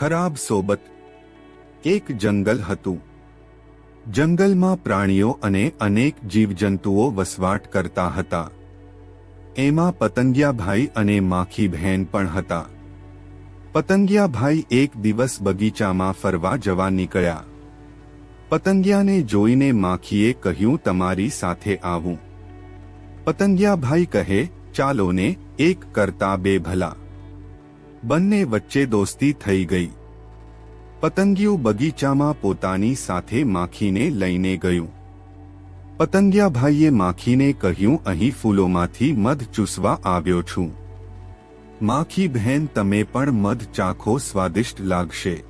ખરાબ સોબત. એક જંગલ હતું. જંગલમાં પ્રાણીઓ અને અનેક જીવજંતુઓ વસવાટ કરતા હતા. એમાં પતંગિયાભાઈ અને માખી બહેન પણ હતા. પતંગિયાભાઈ એક દિવસ બગીચામાં ફરવા જવા નીકળ્યા. પતંગિયાને જોઈને માખીએ કહ્યું, તમારી સાથે આવું. પતંગિયાભાઈ કહે, ચાલો ને, એક કરતા બે ભલા. બંને વચ્ચે દોસ્તી થઈ ગઈ. પતંગિયું બગીચામાં પોતાની સાથે માખીને લઈને ગયું. પતંગિયાભાઈએ માખીને કહ્યું, અહીં ફૂલોમાંથી મધ ચૂસવા આવ્યો છું. માખી બહેન, તમે પણ મધ ચાખો, સ્વાદિષ્ટ લાગશે.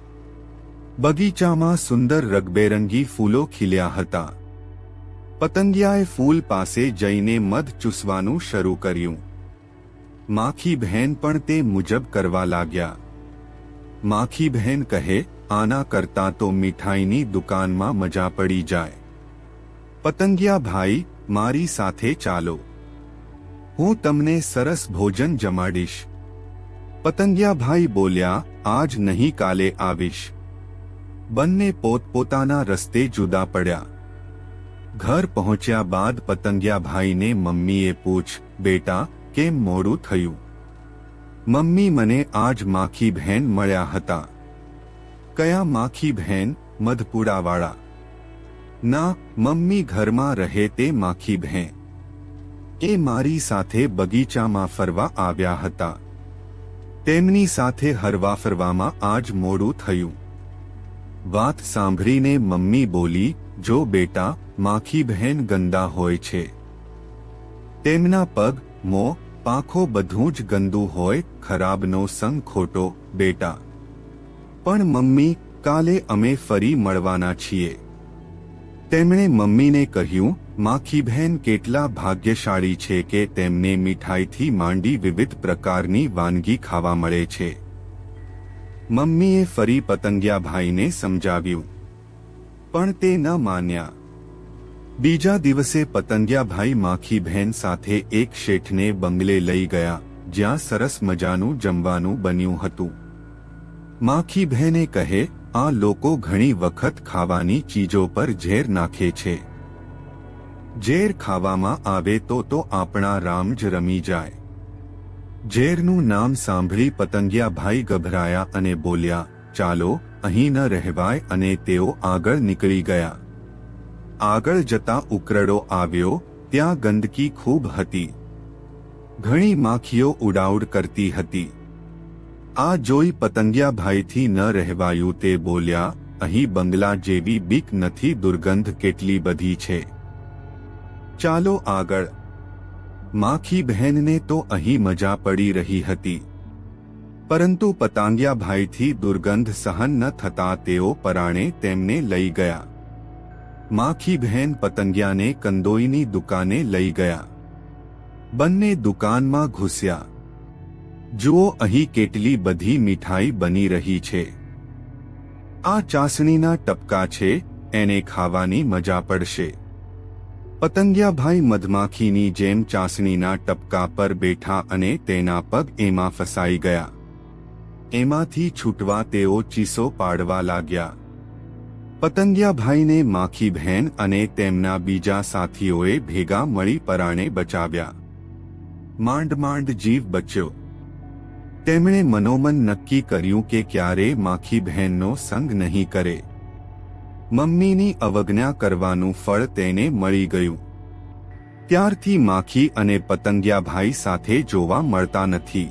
બગીચામાં સુંદર રગબેરંગી ફૂલો ખીલ્યા હતા. પતંગિયાએ ફૂલ પાસે જઈને મધ ચૂસવાનું શરૂ કર્યું. માખી બહેન પણ તે મુજબ કરવા લાગ્યા માખી બહેન કહે આના કરતાં તો મીઠાઈની દુકાનમાં મજા પડી જાય પતંગિયા ભાઈ મારી સાથે ચાલો હું તમને સરસ ભોજન જમાડીશ પતંગિયાભાઈ બોલ્યા આજ નહીં કાલે આવીશ બંને પોતપોતાના રસ્તે જુદા પડ્યા ઘર પહોંચ્યા બાદ પતંગિયાભાઈને મમ્મીએ પૂછ બેટા કેમ મોડું થયું. મમ્મી મને આજ માખી બહેન મળ્યા હતા. કયા માખી બહેન? મધપુડાવાળા. ના, મમ્મી ઘરમાં રહે તે માખી બહેન. એ મારી સાથે બગીચામાં ફરવા આવ્યા હતા. તેમની સાથે હરવા ફરવામાં આજ મોડું થયું. વાત સાંભળીને મમ્મી બોલી, જો બેટા, માખી બહેન ગંદા હોય છે. તેમના પગ મો પાંખો બધું જ ગંદુ હોય, ખરાબનો સંગ ખોટો, બેટા. પણ મમ્મી, કાલે અમે ફરી મળવાના છીએ. તેમણે મમ્મીને કહ્યું, માખી બહેન કેટલા ભાગ્યશાળી છે કે તેમને મીઠાઈથી માંડી વિવિધ પ્રકારની વાનગી ખાવા મળે છે. મમ્મીએ ફરી પતંગિયાભાઈને સમજાવ્યું. પણ તે ન માન્યા. બીજા દિવસે પતંગિયાભાઈ માખી બહેન સાથે એક શેઠને બંગલે લઈ ગયા, જ્યાં સરસ મજાનું જમવાનું બન્યું હતું. માખી બહેને કહે, આ લોકો ઘણી વખત ખાવાની ચીજો પર ઝેર નાખે છે. ઝેર ખાવામાં આવે તો તો આપણા રામ જ રમી જાય. ઝેરનું નામ સાંભળી પતંગિયાભાઈ ગભરાયા અને બોલ્યા, ચાલો, અહીં ન રહેવાય, અને તેઓ આગળ નીકળી ગયા. આગળ જતા ઉકરડો આવ્યો, ત્યાં ગંદકી ખૂબ હતી. ઘણી માખીઓ ઉડાઉડ કરતી હતી. આ જોઈ પતંગિયાભાઈથી ન રહેવાયું તે બોલ્યા, અહીં બંગલા જેવી બીક નથી, દુર્ગંધ કેટલી બધી છે. ચાલો આગળ. માખી બહેનને તો અહીં મજા પડી રહી હતી. પરંતુ પતંગિયાભાઈથી દુર્ગંધ સહન ન થતા તેઓ પરાણે તેમને લઈ ગયા. માખી બહેન પતંગિયાને કંદોઈની દુકાને લઈ ગયા. બંને દુકાનમાં ઘૂસ્યા. જુઓ અહીં કેટલી બધી મીઠાઈ બની રહી છે. આ ચાસણીના ટપકા છે, એને ખાવાની મજા પડશે. પતંગિયાભાઈ મધમાખીની જેમ ચાસણીના ટપકા પર બેઠા અને તેના પગ એમાં ફસાઈ ગયા. એમાંથી છૂટવા તેઓ ચીસો પાડવા લાગ્યા. પતંગિયાભાઈને માખી બહેન અને તેમના બીજા સાથીઓએ ભેગા મળી પરાણે બચાવ્યા. માંડ માંડ જીવ બચ્યો. તેમણે મનોમન નક્કી કર્યું કે ક્યારે માખી બહેનનો સંગ નહીં કરે. મમ્મીની અવજ્ઞા કરવાનું ફળ તેને મળી ગયું. ત્યારથી માખી અને પતંગિયાભાઈ સાથે જોવા મળતા નથી.